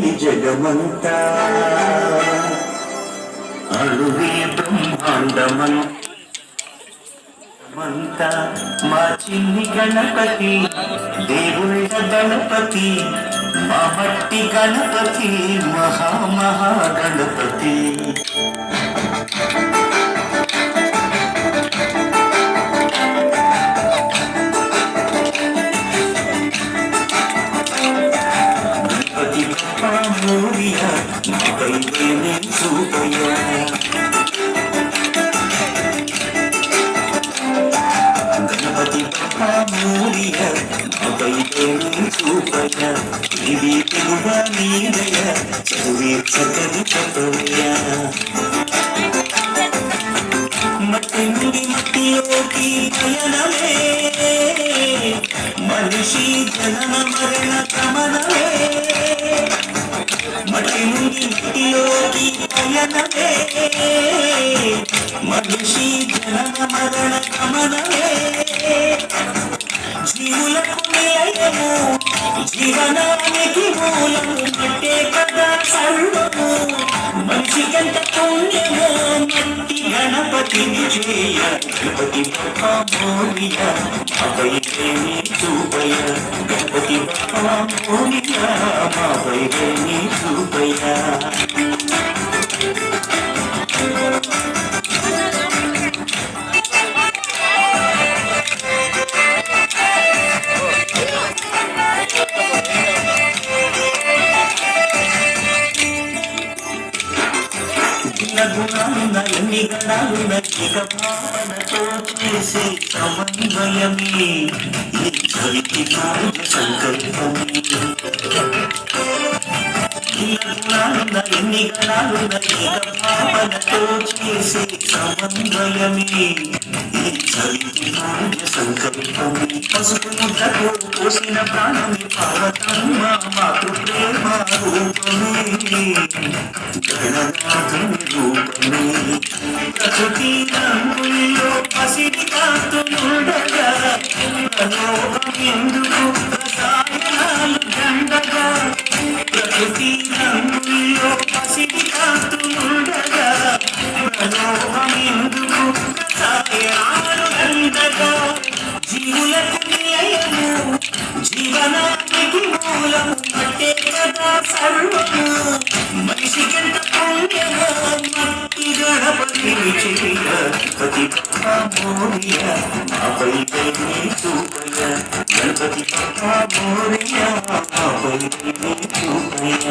జగమంతా అణువే బ్రహ్మాండమంతా మా చిన్ని గణపతి దేవుళ్ళ గణపతి మా మట్టి గణపతి మహా మహా గణపతి గణపతి. బప్పా మోరియా మాపై గణపతి బప్పా మోరియా మాపై ప్రేమే ఇది తెలుగ నీదయ చదివే చక్కని మట్టి నుండి మట్టిలోకి మనిషి జనన మరణ గమనమే. నుండి మట్టిలోకి పయనమే. మనిషి జనన మరణ గమనమే. జీవులకు నిలయము జీవనానికి మూలం మట్టే కదా సర్వము మనిషికంత పుణ్యము మట్టి గణపతిని చేయ. గణపతి బప్పా మోరియ మాపై చూపయ. గణపతి బప్పా మోరియ మాపై ప్రేమి చూపయ. చిన్న గుణాలున్న ఎన్ని గణాలున్న ఇక భావనతో చేసే సమన్వయమే ఈ చరితి కార్య సంకల్పమే. చిన్న ఎన్ని గణాలున్న ఇక భావనతో చేసే సమన్వయమే ఈ చరితి కార్య సంకల్పమే. పసుపు ముద్దకు పోసిన ప్రాణమి పార్వతమ్మ మాతృ ప్రేమ రూపమే గణనాథుని రూపమే ప్రకృతి రంగుల్లో పసిడి కాంతులుండగా ప్రలోభం ఎందుకు రసాయనాలు దండగా ప్రకృతి రంగుల్లో పసిడి ప్రలోభం ఎందుకు రసాయనాలు దండగా జీవులకు నిలయము జీవనానికి మూలము. కదా మనిషికెంత పుణ్యమో మట్టి గణపతి చేయ పతి మోరియ మాపై చూపయ గణపతి మోరియ మాపై చూపయ